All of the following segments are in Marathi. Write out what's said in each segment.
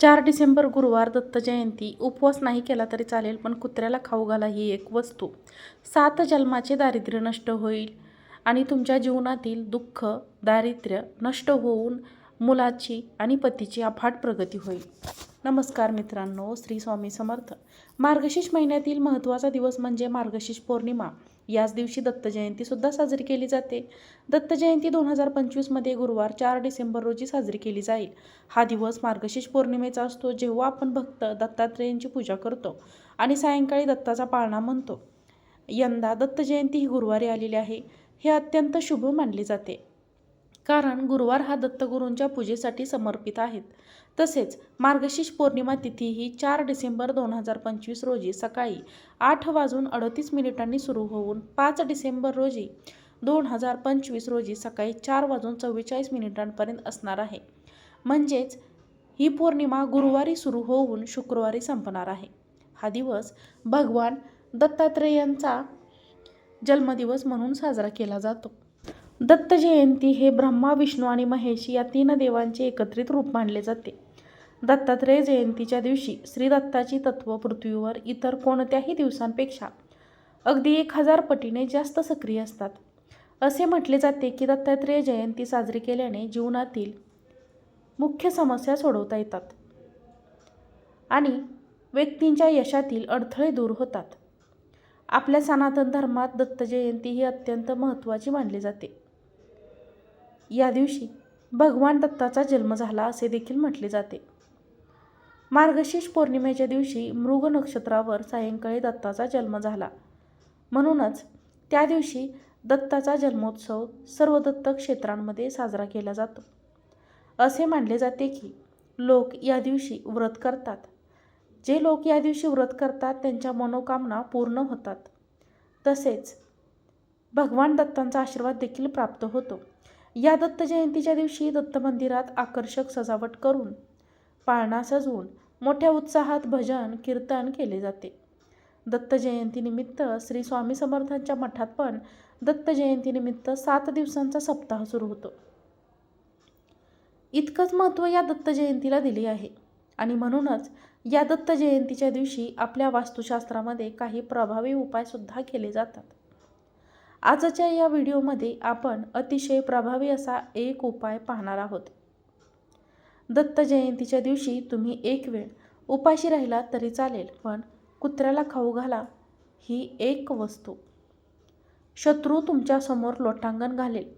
चार डिसेंबर गुरुवार दत्त जयंती. उपवास नाही केला तरी चालेल पण कुत्र्याला खाऊ घाला ही एक वस्तू. सात जन्माचे दारिद्र्य नष्ट होईल आणि तुमच्या जीवनातील दुःख दारिद्र्य नष्ट होऊन मुलाची आणि पतीची अफाट प्रगती होईल. नमस्कार मित्रांनो श्री स्वामी समर्थ. मार्गशीर्ष महिन्यातील महत्त्वाचा दिवस म्हणजे मार्गशीर्ष पौर्णिमा. याच दिवशी दत्तजयंतीसुद्धा साजरी केली जाते. दत्तजयंती दोन हजार पंचवीसमध्ये गुरुवार चार डिसेंबर रोजी साजरी केली जाईल. हा दिवस मार्गशीर्ष पौर्णिमेचा असतो जेव्हा आपण भक्त दत्तात्रेयांची पूजा करतो आणि सायंकाळी दत्ताचा पाळणा म्हणतो. यंदा दत्तजयंती ही गुरुवारी आलेली आहे. हे अत्यंत शुभ मानले जाते. कारण गुरुवार हा दत्तगुरूंच्या पूजेसाठी समर्पित आहेत. तसेच मार्गशीर्ष पौर्णिमा तिथी ही चार डिसेंबर दोन हजार पंचवीस रोजी सकाळी आठ वाजून अडतीस मिनिटांनी सुरू होऊन पाच डिसेंबर रोजी दोन हजार पंचवीस रोजी सकाळी चार वाजून चव्वेचाळीस मिनिटांपर्यंत असणार आहे. म्हणजेच ही पौर्णिमा गुरुवारी सुरू होऊन शुक्रवारी संपणार आहे. हा दिवस भगवान दत्तात्रेयांचा जन्मदिवस म्हणून साजरा केला जातो. दत्त जयंती हे ब्रह्मा विष्णू आणि महेश या तीन देवांचे एकत्रित रूप मानले जाते. दत्तात्रेय जयंतीच्या दिवशी श्री दत्ताची तत्व पृथ्वीवर इतर कोणत्याही दिवसांपेक्षा अगदी एक हजार पटीने जास्त सक्रिय असतात. असे म्हटले जाते की दत्तात्रेय जयंती साजरी केल्याने जीवनातील मुख्य समस्या सोडवता येतात आणि व्यक्तींच्या यशातील अडथळे दूर होतात. आपल्या सनातन धर्मात दत्त जयंती ही अत्यंत महत्त्वाची मानली जाते. या दिवशी भगवान दत्ताचा जन्म झाला असे देखील म्हटले जाते. मार्गशीर्ष पौर्णिमेच्या दिवशी मृग नक्षत्रावर सायंकाळी दत्ताचा जन्म झाला. म्हणूनच त्या दिवशी दत्ताचा जन्मोत्सव सर्व दत्त क्षेत्रांमध्ये साजरा केला जातो. असे मानले जाते की लोक या दिवशी व्रत करतात. जे लोक या दिवशी व्रत करतात त्यांच्या मनोकामना पूर्ण होतात. तसेच भगवान दत्तांचा आशीर्वाद देखील प्राप्त होतो. या दत्त जयंतीच्या दिवशी दत्त मंदिरात आकर्षक सजावट करून पाळणा सजवून मोठ्या उत्साहात भजन कीर्तन केले जाते. दत्त जयंतीनिमित्त श्री स्वामी समर्थांच्या मठात पण दत्त जयंतीनिमित्त सात दिवसांचा सप्ताह सुरू होतो. इतकंच महत्त्व या दत्त जयंतीला दिले आहे आणि म्हणूनच या दत्त जयंतीच्या दिवशी आपल्या वास्तुशास्त्रामध्ये काही प्रभावी उपायसुद्धा केले जातात. आजच्या या व्हिडिओमध्ये आपण अतिशय प्रभावी असा एक उपाय पाहणार आहोत. दत्त जयंतीच्या दिवशी तुम्ही एक वेळ उपाशी राहिला तरी चालेल पण कुत्र्याला खाऊ घाला ही एक वस्तू. शत्रू तुमच्यासमोर लोटांगण घालेल.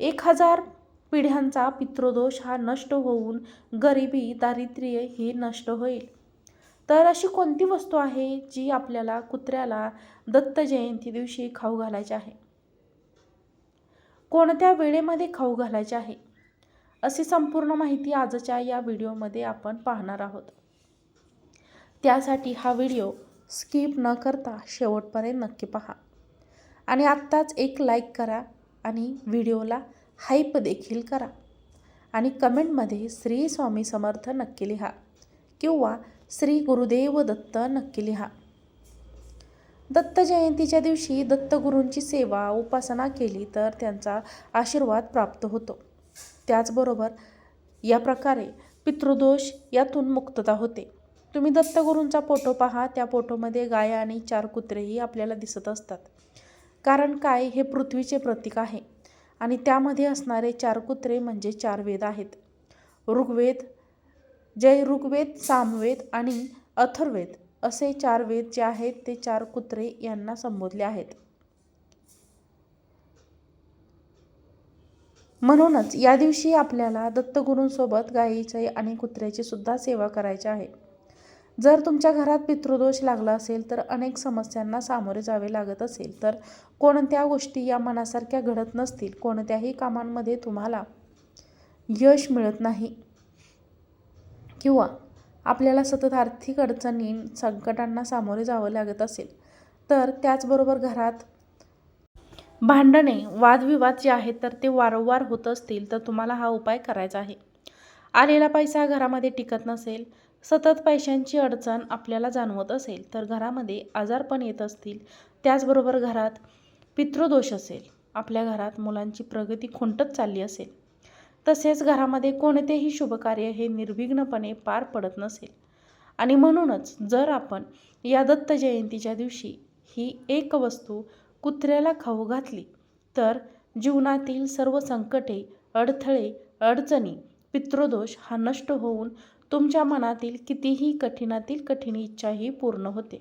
एक हजार पिढ्यांचा पितृदोष हा नष्ट होऊन गरिबी दारिद्र्य ही नष्ट होईल. तर अशी कोणती वस्तू आहे जी आपल्याला कुत्र्याला दत्त जयंती दिवशी खाऊ घालायची आहे? कोणत्या वेळेमध्ये खाऊ घालायचे आहे? अशी संपूर्ण माहिती आजच्या या व्हिडिओमध्ये आपण पाहणार आहोत. त्यासाठी हा व्हिडिओ स्किप न करता शेवटपर्यंत नक्की पहा. आणि आत्ताच एक लाईक करा आणि व्हिडिओला हाईप देखील करा. आणि कमेंटमध्ये श्री स्वामी समर्थ नक्की लिहा किंवा श्री गुरुदेव दत्त नक्की लिहा. दत्त जयंतीच्या दिवशी दत्तगुरूंची सेवा उपासना केली तर त्यांचा आशीर्वाद प्राप्त होतो. त्याचबरोबर या प्रकारे पितृदोष यातून मुक्तता होते. तुम्ही दत्तगुरूंचा फोटो पहा त्या फोटोमध्ये गाय आणि चार कुत्रेही आपल्याला दिसत असतात. कारण काय? हे पृथ्वीचे प्रतीक आहे आणि त्यामध्ये असणारे चार कुत्रे म्हणजे चार वेद आहेत. ऋग्वेद जय ऋग्वेद सामवेद आणि अथर्वेद असे चार वेद जे आहेत ते चार कुत्रे यांना संबोधले आहेत. म्हणूनच या दिवशी आपल्याला दत्तगुरूंसोबत गायीचे आणि कुत्र्याची सुद्धा सेवा करायची आहे. जर तुमच्या घरात पितृदोष लागला असेल तर अनेक समस्यांना सामोरे जावे लागत असेल तर कोणत्या गोष्टी या मनासारख्या घडत नसतील कोणत्याही कामांमध्ये तुम्हाला यश मिळत नाही. किंवा आपल्याला सतत आर्थिक अडचणी संकटांना सामोरे जावं लागत असेल तर त्याचबरोबर घरात भांडणे वादविवाद जे आहेत तर ते वारंवार होत असतील तर तुम्हाला हा उपाय करायचा आहे. आलेला पैसा घरामध्ये टिकत नसेल सतत पैशांची अडचण आपल्याला जाणवत असेल तर घरामध्ये आजारपण येत असतील त्याचबरोबर घरात पितृदोष असेल आपल्या घरात मुलांची प्रगती खुंटत चालली असेल तसेच घरामध्ये कोणतेही शुभकार्य हे निर्विघ्नपणे पार पडत नसेल. आणि म्हणूनच जर आपण या दत्त जयंतीच्या दिवशी ही एक वस्तू कुत्र्याला खाऊ घातली तर जीवनातील सर्व संकटे अडथळे अडचणी पितृदोष हा नष्ट होऊन तुमच्या मनातील कितीही कठीणातील कठीण इच्छाही पूर्ण होते.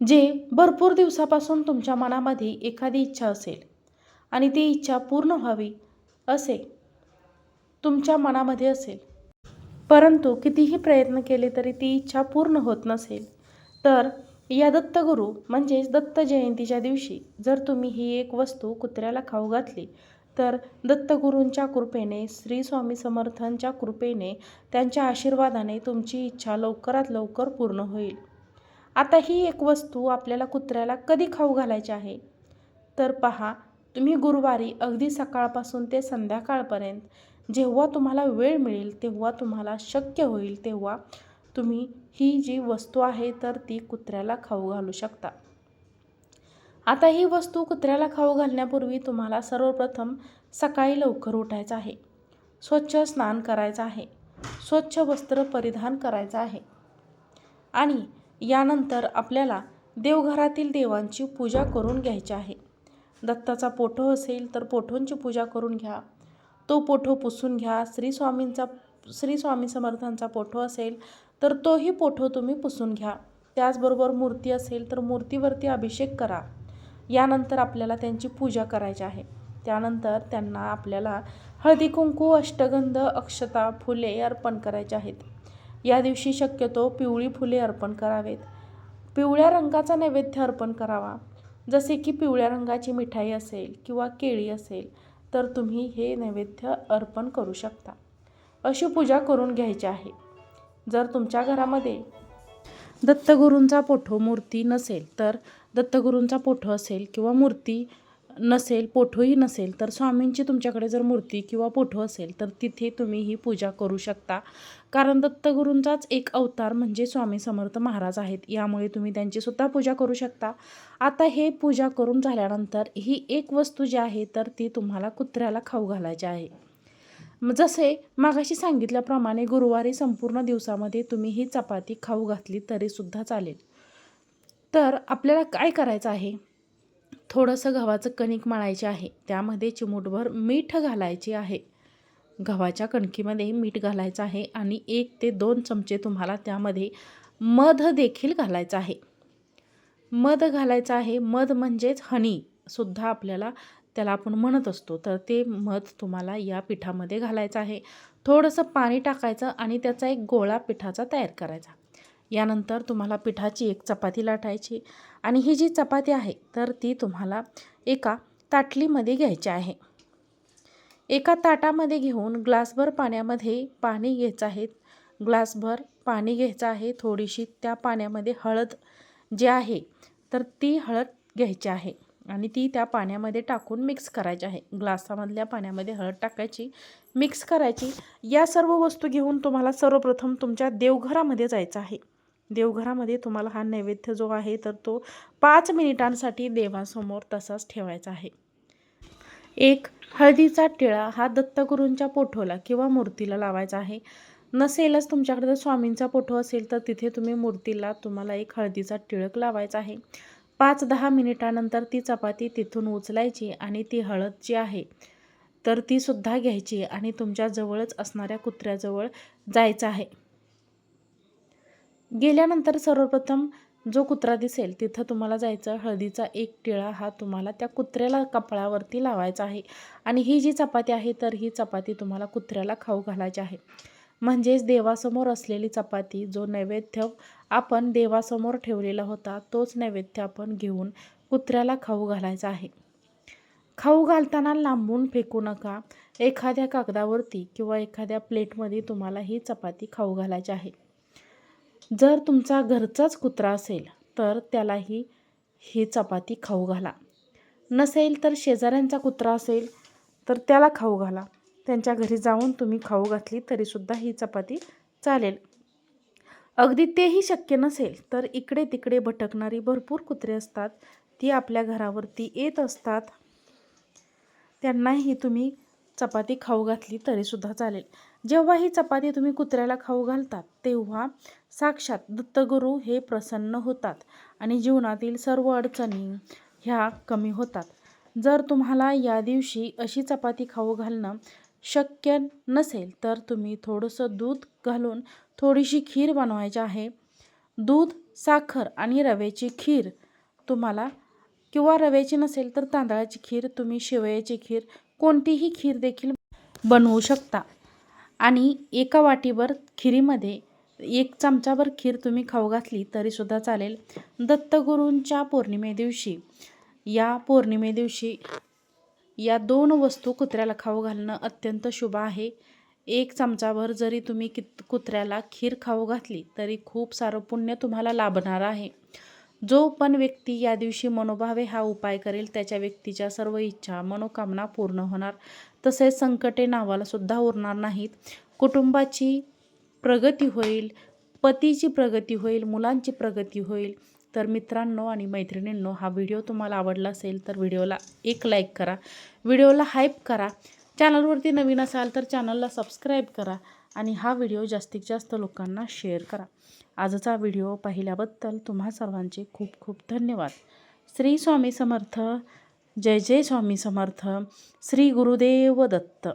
जे भरपूर दिवसापासून तुमच्या मनामध्ये एखादी इच्छा असेल आणि ती इच्छा पूर्ण व्हावी असे तुमच्या मनामध्ये असेल. परंतु कितीही प्रयत्न केले तरी ती इच्छा पूर्ण होत नसेल. तर या दत्तगुरू म्हणजेच दत्त जयंतीच्या दिवशी जर तुम्ही ही एक वस्तू कुत्र्याला खाऊ घातली तर दत्तगुरूंच्या कृपेने श्री स्वामी समर्थांच्या कृपेने त्यांच्या आशीर्वादाने तुमची इच्छा लवकरात लवकर पूर्ण होईल. आता ही एक वस्तू आपल्याला कुत्र्याला कधी खाऊ घालायची आहे? तर पहा तुम्ही गुरुवारी अगदी सकाळपासून ते संध्याकाळपर्यंत जेव्हा तुम्हाला वेळ मिळेल तेव्हा तुम्हाला शक्य होईल तेव्हा तुम्ही ही जी वस्तू आहे तर ती कुत्र्याला खाऊ घालू शकता. आता ही वस्तू कुत्र्याला खाऊ घालण्यापूर्वी तुम्हाला सर्वप्रथम सकाळी लवकर उठायचं आहे. स्वच्छ स्नान करायचं आहे. स्वच्छ वस्त्र परिधान करायचं आहे. आणि यानंतर आपल्याला देवघरातील देवांची पूजा करून घ्यायची आहे. दत्ताचा पोठो असेल तर पोठोंची पूजा करून घ्या. तो पोठो पुसून घ्या. श्री स्वामींचा श्री स्वामी समर्थांचा पोठो असेल तर तोही पोठो तुम्ही पुसून घ्या. त्याचबरोबर मूर्ती असेल तर मूर्तीवरती अभिषेक करा. यानंतर आपल्याला त्यांची पूजा करायची आहे. त्यानंतर त्यांना आपल्याला हळदी कुंकू अष्टगंध अक्षता फुले अर्पण करायचे आहेत. या दिवशी शक्यतो पिवळी फुले अर्पण करावेत. पिवळ्या रंगाचा नैवेद्य अर्पण करावा. जसे की पिवळ्या रंगाची मिठाई असेल किंवा केळी असेल तर तुम्ही हे नैवेद्य अर्पण करू शकता. अशी पूजा करून घ्यायची आहे. जर तुमच्या घरामध्ये दत्तगुरूंचा पोठो मूर्ती नसेल तर दत्तगुरूंचा पोठो असेल किंवा मूर्ती नसेल पोठोही नसेल तर स्वामींची तुमच्याकडे जर मूर्ती किंवा पोठो असेल तर तिथे तुम्ही ही पूजा करू शकता. कारण दत्तगुरूंचाच एक अवतार म्हणजे स्वामी समर्थ महाराज आहेत. यामुळे तुम्ही त्यांची सुद्धा पूजा करू शकता. आता हे पूजा करून झाल्यानंतर ही एक वस्तू जी आहे तर ती तुम्हाला कुत्र्याला खाऊ घालायची आहे. जसे मागाशी सांगितल्याप्रमाणे गुरुवारी संपूर्ण दिवसामध्ये तुम्ही ही चपाती खाऊ घातली तरीसुद्धा चालेल. तर आपल्याला काय करायचं आहे? थोडंसं गव्हाचं कणिक मळायचे आहे. त्यामध्ये चिमूटभर मीठ घालायचे आहे. गव्हाच्या कणकीमध्ये मीठ घालायचं आहे आणि एक ते दोन चमचे तुम्हाला त्यामध्ये मध देखील घालायचं आहे. मध घालायचं आहे. मध म्हणजेच हनीसुद्धा आपल्याला त्याला आपण म्हणत असतो. तर ते मध तुम्हाला या पिठामध्ये घालायचं आहे. थोडंसं पाणी टाकायचं आणि त्याचा एक गोळा पिठाचा तयार करायचा. यानंतर तुम्हाला पिठाची एक चपाती लाटायची आणि ही जी चपाती आहे तर ती तुम्हाला एका ताटलीमध्ये घ्यायची आहे. एका ताटामध्ये घेऊन ग्लासभर पाण्यामध्ये पाणी घ्यायचं आहे. ग्लासभर पाणी घ्यायचं आहे. थोडीशी त्या पाण्यामध्ये हळद जी आहे तर ती हळद घ्यायची आहे आणि ती त्या पाण्यामध्ये टाकून मिक्स करायची आहे. ग्लासामधल्या पाण्यामध्ये हळद टाकायची मिक्स करायची. या सर्व वस्तू घेऊन तुम्हाला सर्वप्रथम तुमच्या देवघरामध्ये जायचं आहे. देवघरामध्ये तुम्हाला हा नैवेद्य जो आहे तर तो पाच मिनिटांसाठी देवासमोर तसाच ठेवायचा आहे. एक हळदीचा टिळा हा दत्तगुरूंच्या पोठोला किंवा मूर्तीला लावायचा आहे. नसेलच तुमच्याकडे जर स्वामींचा पोठो असेल तर तिथे तुम्ही मूर्तीला तुम्हाला एक हळदीचा टिळक लावायचा आहे. पाच दहा मिनिटानंतर ती चपाती तिथून उचलायची आणि ती हळद जी आहे तर ती सुद्धा घ्यायची आणि तुमच्या जवळच असणाऱ्या कुत्र्याजवळ जायचं आहे. गेल्यानंतर सर्वप्रथम जो कुत्रा दिसेल तिथं तुम्हाला जायचं. हळदीचा एक टिळा हा तुम्हाला त्या कुत्र्याला कपाळावरती लावायचा आहे. आणि ही जी चपाती आहे तर ही चपाती तुम्हाला कुत्र्याला खाऊ घालायची आहे. म्हणजेच देवासमोर असलेली चपाती जो नैवेद्य आपण देवासमोर ठेवलेला होता तोच नैवेद्य आपण घेऊन कुत्र्याला खाऊ घालायचा आहे. खाऊ घालताना लांबून फेकू नका. एखाद्या कागदावरती किंवा एखाद्या प्लेटमध्ये तुम्हाला ही चपाती खाऊ घालायची आहे. जर तुमचा घरचाच कुत्रा असेल तर त्यालाही ही चपाती खाऊ घाला. नसेल तर शेजाऱ्यांचा कुत्रा असेल तर त्याला खाऊ घाला. त्यांच्या घरी जाऊन तुम्ही खाऊ घातली तरीसुद्धा ही चपाती चालेल. अगदी तेही शक्य नसेल तर इकडे तिकडे भटकणारी भरपूर कुत्रे असतात. ती आपल्या घरावरती येत असतात. त्यांनाही तुम्ही चपाती खाऊ घातली तरीसुद्धा चालेल. जेव्हा ही चपाती तुम्ही कुत्र्याला खाऊ घालतात तेव्हा साक्षात दत्तगुरू हे प्रसन्न होतात आणि जीवनातील सर्व अडचणी ह्या कमी होतात. जर तुम्हाला या दिवशी अशी चपाती खाऊ घालणं शक्य नसेल तर तुम्ही थोडंसं दूध घालून थोडीशी खीर बनवायची आहे. दूध साखर आणि रव्याची खीर तुम्हाला किंवा रव्याची नसेल तर तांदळाची खीर तुम्ही शेवयाची खीर कोणतीही खीर देखील बनवू शकता. आणि एका वाटीभर खिरीमध्ये एक चमचाभर खीर तुम्ही खाऊ घातली तरीसुद्धा चालेल. दत्तगुरूंच्या पौर्णिमे दिवशी या पौर्णिमे दिवशी या दोन वस्तू कुत्र्याला खाऊ घालणं अत्यंत शुभ आहे. एक चमचाभर जरी तुम्ही कित कुत्र्याला खीर खाऊ घातली तरी खूप सारं पुण्य तुम्हाला लाभणार आहे. जो पण व्यक्ती या दिवशी मनोभावे हा उपाय करेल त्याच्या व्यक्तीच्या सर्व इच्छा मनोकामना पूर्ण होणार. तसेच संकटे नावाला सुद्धा उरणार नाहीत. कुटुंबाची प्रगती होईल पतीची प्रगती होईल मुलांची प्रगती होईल. तर मित्रांनो आणि मैत्रिणींनो हा व्हिडिओ तुम्हाला आवडला असेल तर व्हिडिओला एक लाईक करा. व्हिडिओला हाईप करा. चॅनलवरती नवीन असाल तर चॅनलला सबस्क्राईब करा आणि हा व्हिडिओ जास्तीत जास्त लोकांना शेअर करा. आजचा व्हिडिओ पाहिल्याबद्दल तुम्हा सर्वांचे खूप खूप धन्यवाद. श्री स्वामी समर्थ. जय जय स्वामी समर्थ. श्री गुरुदेव दत्त.